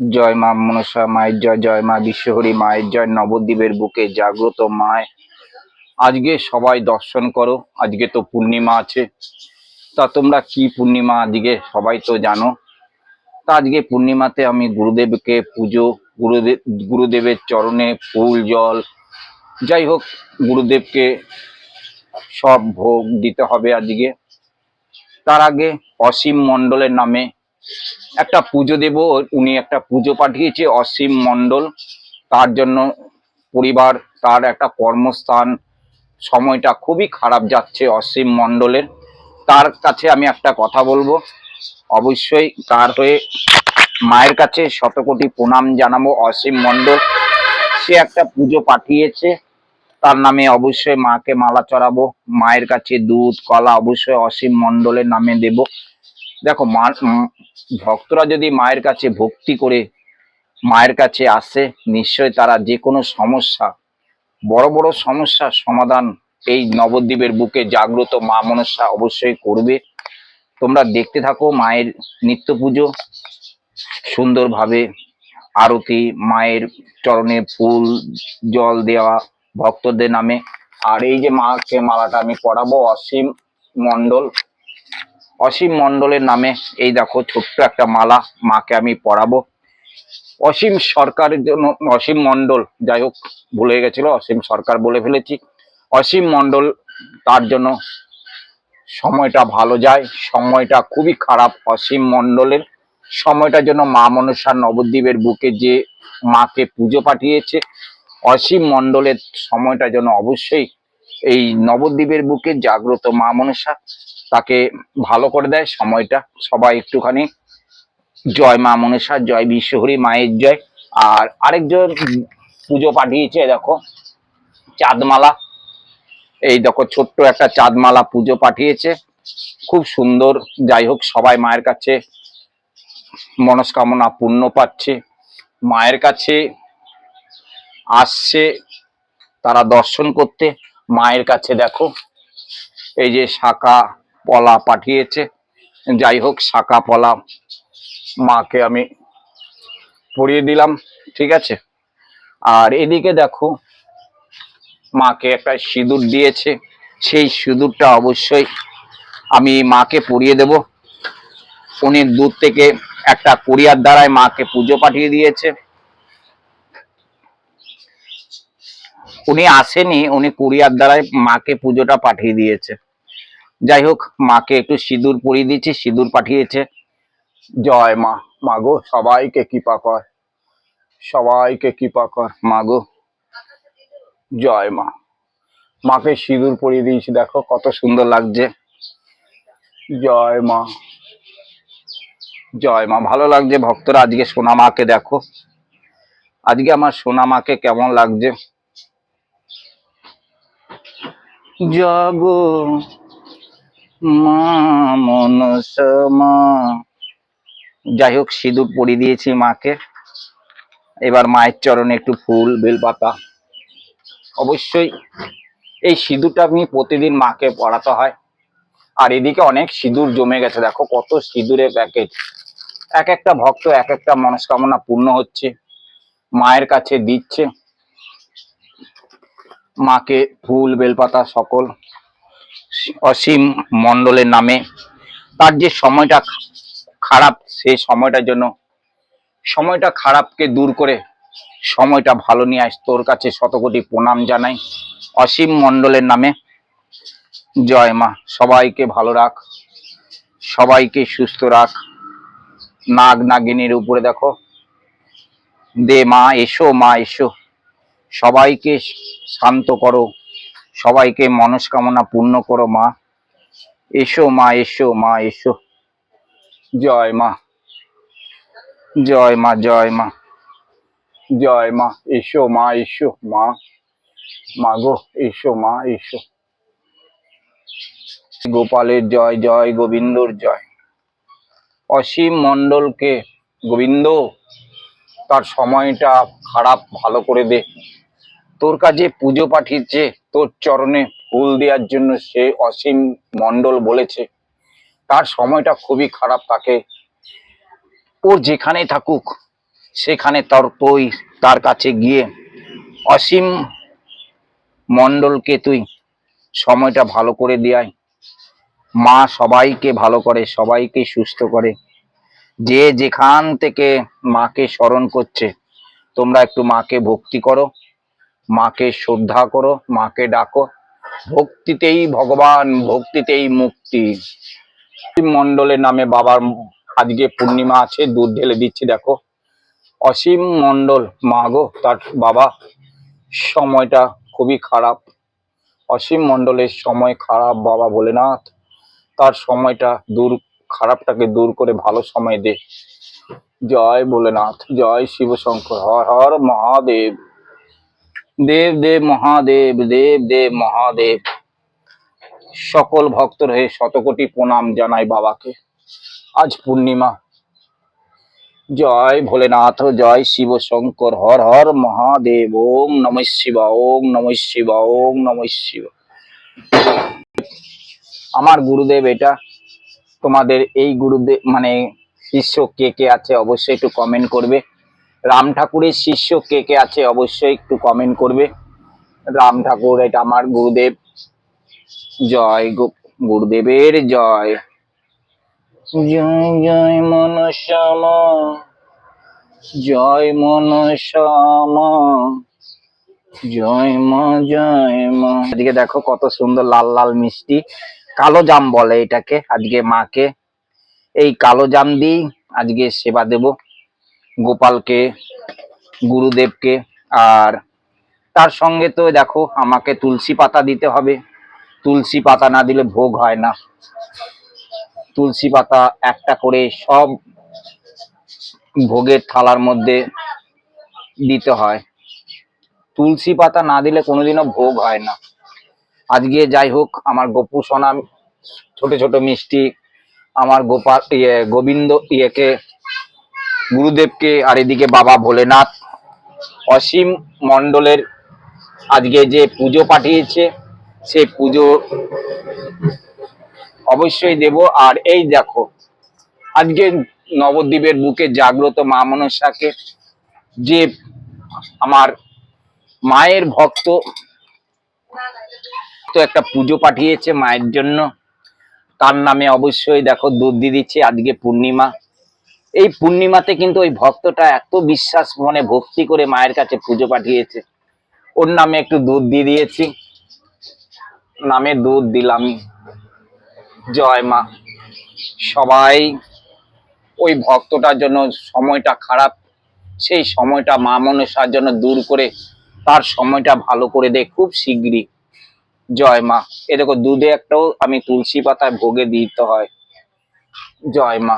জয় মা মনসা, মায়ের জয় জয় মা বিশ্বহরি, মায়ের জয় নবদ্বীপের বুকে জাগ্রত মায়। আজকে সবাই দর্শন করো, আজকে তো পূর্ণিমা আছে। তা তোমরা কি পূর্ণিমা আজকে সবাই তো জানো। তা আজকে পূর্ণিমাতে আমি গুরুদেবকে পুজো গুরুদেব গুরুদেবের চরণে ফুল, জল, যাই হোক, গুরুদেবকে সব ভোগ দিতে হবে আজকে। তার আগে অসীম মণ্ডলের নামে একটা পুজো দেব, উনি একটা পুজো পাঠিয়েছে অসীম মণ্ডল। তার জন্য পরিবার, তার একটা কর্মস্থান, সময়টা খুবই খারাপ যাচ্ছে অসীম মণ্ডলের। তার কাছে আমি একটা কথা বলব। অবশ্যই তার হয়ে মায়ের কাছে শতকোটি প্রণাম জানাব অসীম মণ্ডল। সে একটা পুজো পাঠিয়েছে। তার নামে অবশ্যই মাকে মালা চড়াবো। মায়ের কাছে দুধ, কলা অবশ্যই অসীম মণ্ডলের নামে দেব। দেখো, মা ভক্তরা যদি মায়ের কাছে ভক্তি করে, মায়ের কাছে আসে নিশ্চয় তারা যে কোনো সমস্যা, বড় বড় সমস্যার সমাধান এই নবদ্বীপের বুকে জাগ্রত মা মনসা অবশ্যই করবে। তোমরা দেখতে থাকো মায়ের নিত্য পুজো, সুন্দরভাবে আরতি, মায়ের চরণে ফুল, জল দেওয়া ভক্তদের নামে। আর এই যে মাকে মালাটা আমি পরাবো, অসীম মণ্ডল অসীম মণ্ডলের নামে এই দেখো ছোট্ট একটা মালা মাকে আমি পরাবো। অসীম সরকারের জন্য, অসীম মণ্ডল, যাই হোক, ভুলে গেছিল, অসীম সরকার বলে ফেলেছি। অসীম মণ্ডল, তার জন্য সময়টা ভালো যায়, সময়টা খুবই খারাপ অসীম মণ্ডলের। সময়টার জন্য মা মনসা নবদ্বীপের বুকে যে মাকে পুজো পাঠিয়েছে, অসীম মণ্ডলের সময়টার জন্য অবশ্যই এই নবদ্বীপের বুকে জাগ্রত মা মনসা। তাকে ভালো করে দেয় সময়টা। সবাই একটুখানি জয় মা মনসা জয় বিশ্বহরি মায়ের জয়। আর আরেকজন পুজো পাঠিয়েছে, দেখো, চাঁদমালা। এই দেখো, ছোট্ট একটা চাঁদমালা পুজো পাঠিয়েছে। খুব সুন্দর, যাই হোক, সবাই মায়ের কাছে মনস্কামনা পূর্ণ পাচ্ছে। মায়ের কাছে আসছে তারা দর্শন করতে। মায়ের কাছে দেখো, এই যে শাখা পলা পাঠিয়েছে। যাই হোক, শাখা পলা মাকে আমি পরিয়ে দিলাম, ঠিক আছে? আর এদিকে দেখো, মাকে একটা সিঁদুর দিয়েছে। সেই সিঁদুরটা অবশ্যই আমি মাকে পরিয়ে দেব। অনেক দূর থেকে একটা কুরিয়ার দ্বারায় মাকে পুজো পাঠিয়ে দিয়েছে। উনি আসেনি, উনি কুরিয়ার দ্বারায় মাকে পুজোটা পাঠিয়ে দিয়েছে। যাই হোক, মাকে একটু সিঁদুর পরিয়ে দিয়েছি, সিঁদুর পাঠিয়েছে। জয় মা মাগো সবাইকে কৃপা কর, সবাইকে কৃপা কর মাগো জয় মা। মাকে সিঁদুর পরিয়ে দিয়েছি, দেখো কত সুন্দর লাগছে। জয় মা। জয় মা, ভালো লাগছে ভক্তরা আজকে সোনা মাকে দেখো। আজকে আমার সোনা মাকে কেমন লাগছে। জাগো। মা মনসা মা। যাই হোক সিঁদুর পরিয়ে দিয়েছি মাকে। এবার মায়ের চরণে একটু ফুল, বেলপাতা। অবশ্যই এই সিঁদুরটা আমি প্রতিদিন মাকে পড়াতে হয়। আর এদিকে অনেক সিঁদুর জমে গেছে, দেখো কত সিঁদুরের প্যাকেট। এক একটা ভক্ত, এক একটা মনস্কামনা পূর্ণ হচ্ছে। মায়ের কাছে দিচ্ছে। মাকে ফুল, বেলপাতা, সকল। অসীম মণ্ডলের নামে। তার যে সময়টা খারাপ, সেই সময়টার জন্য, সময়টা খারাপকে দূর করে সময়টা ভালো নিয়ে আস তোর কাছে শতকোটি প্রণাম জানাই। অসীম মণ্ডলের নামে। জয় মা, সবাইকে ভালো রাখ। সবাইকে সুস্থ রাখ। নাগ নাগিনীর উপরে দেখো। দে মা, এসো মা, এসো। সবাইকে শান্ত করো। সবাইকে মনস্কামনা পূর্ণ করো মা। এসো মা এসো মা, এসো। জয় মা। জয় মা জয় মা। জয় মা, এসো মা এসো মা। মাগো এসো মা, এসো। গোপালের জয় জয়, গোবিন্দর জয়। অসীম মণ্ডলকে গোবিন্দ, তার সময়টা খারাপ ভালো করে দে। তোর কাছে পুজো পাঠিয়েছে তোর চরণে ফুল দেওয়ার জন্য সে অসীম মণ্ডল বলেছে। তার সময়টা খুবই খারাপ তাকে। ও যেখানে থাকুক, সেখানে তোর তুই তার কাছে গিয়ে অসীম মণ্ডলকে তুই সময়টা ভালো করে দেয় মা সবাইকে ভালো করে, সবাইকে সুস্থ করে। যে যেখান থেকে মাকে স্মরণ করছে, তোমরা একটু মাকে ভক্তি করো। মাকে শ্রদ্ধা করো, মাকে ডাকো। ভক্তিতেই ভগবান, ভক্তিতেই মুক্তি। মণ্ডলের নামে বাবার আজকে পূর্ণিমা আছে, দুধ ঢেলে দিচ্ছি, দেখো। অসীম মণ্ডল, মা গো, তার বাবা। সময়টা খুবই খারাপ। অসীম মণ্ডলের সময় খারাপ, বাবা ভোলেনাথ। তার সময়টা দূর, খারাপটাকে দূর করে ভালো সময় দে। জয় ভোলেনাথ, জয় শিব শঙ্কর হর হর মহাদেব। দেব দেব মহাদেব, দেব দেব মহাদেব। সকল ভক্তর হয়ে শতকোটি প্রণাম জানাই বাবাকে। আজ পূর্ণিমা। জয় ভোলেনাথ, জয় শিব শঙ্কর, হর হর মহাদেব, ওম নম শিবা, ওম নম শিবা, ওম নম শিব। আমার গুরুদেব এটা। তোমাদের এই গুরুদেব মানে শিষ্য কে কে আছে অবশ্যই একটু কমেন্ট করবে। রাম ঠাকুরের শিষ্য কে কে আছে অবশ্যই একটু কমেন্ট করবে। রাম ঠাকুর, এটা আমার গুরুদেব। জয় গুরুদেবের জয়। জয় জয় মনসামা। জয় মনসামা। জয় মা জয় মা। আজকে দেখো কত সুন্দর লাল লাল মিষ্টি। কালো জাম বলে এটাকে, আজকে মাকে। এই কালো জাম দিয়েই আজকে সেবা দেব। গোপালকে, গুরুদেবকে আর তার সঙ্গে তো দেখো আমাকে তুলসী পাতা দিতে হবে। তুলসী পাতা না দিলে ভোগ হয় না। তুলসী পাতা একটা করে সব ভোগের থালার মধ্যে দিতে হয়। তুলসী পাতা না দিলে কোনোদিনও ভোগ হয় না। আজকে যাই হোক, আমার গোপু সোনা ছোট ছোট মিষ্টি, আমার গোপাল ইয়ে গোবিন্দ, ইয়েকে গুরুদেবকে আর এদিকে বাবা ভোলেনাথ। অসীম মণ্ডলের আজকে যে পুজো পাঠিয়েছে, সেই পুজো অবশ্যই দেব। আর এই দেখো, আজকে নবদ্বীপের বুকে জাগ্রত মা মনসাকে, যে আমার মায়ের ভক্ত তো একটা পুজো পাঠিয়েছে মায়ের জন্য। তার নামে অবশ্যই দেখো দুধ দিয়ে দিচ্ছে, আজকে পূর্ণিমা। এই পূর্ণিমাতে কিন্তু ওই ভক্তটা এত বিশ্বাস, মনে ভক্তি করে মায়ের কাছে পুজো পাঠিয়েছে। ওর নামে একটু দুধ দিয়ে দিয়েছি। নামে দুধ দিলাম। জয় মা। সবাই ওই ভক্তটার জন্য সময়টা খারাপ। সেই সময়টা মা মনসার জন্য দূর করে তার সময়টা ভালো করে দে, খুব শিগগিরই। জয় মা। এ দেখো, দুধে একটাও আমি তুলসী পাতায় ভোগে দিতে হয়। জয় মা।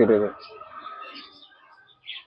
কেটে দে